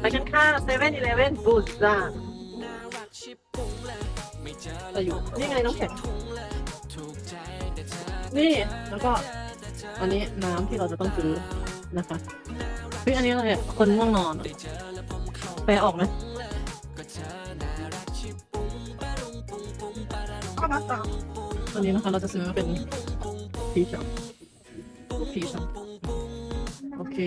ไปกันค่ะเซเว่นอีเลเว่นบูซ่าจะอยู่นี่ไงน้องแข็งนี่แล้วก็ อันนี้น้ำที่เราจะต้องซื้อนะคะเฮ้ยอันนี้อะไรอะคนง่วงนอนอะแปลออกไหมก็มาต่ออันนี้นะคะเราจะซื้อเป็นพีชอะพีชอะโอเค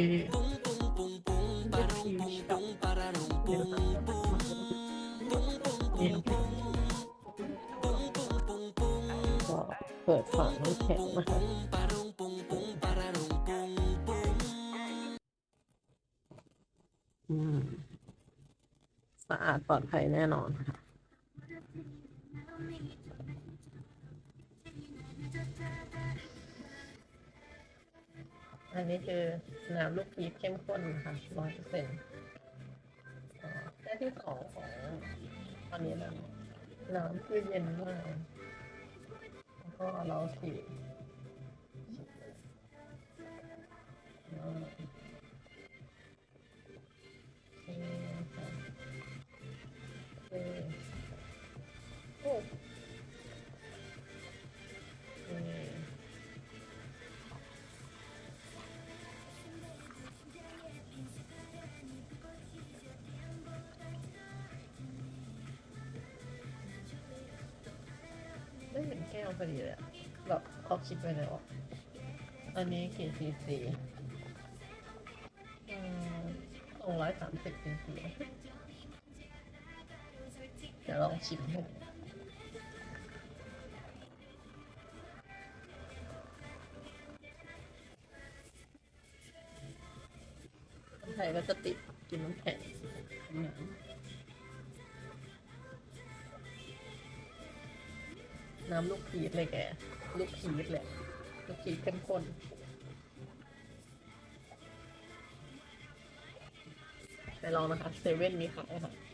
ก็เปิดฝาน้ำแข็งนะคะสะอาดปลอดภัยแน่นอนค่ะอันนี้คือน้ำลูกพีชเข้มข้นนะคะร้อยเปอร์เซ็นต์ ที่สองของอันนี้นะน้ำคือเย็นมากแล้วก็เราสี แก้วพอดีเลยอะแบบเขาคิดไปแล้วอะอันนี้กี่ซีซีสองร้อยสามสิบซีซีเดี๋ยวลองชิมให้ดูคนไทยก็จะติดกินน้ำแข็ง น้ำลูกพีชเลยแก ลูกพีชเลยลูกพีชเข้มข้นไปลองนะคะเซเว่นมีขายค่ะ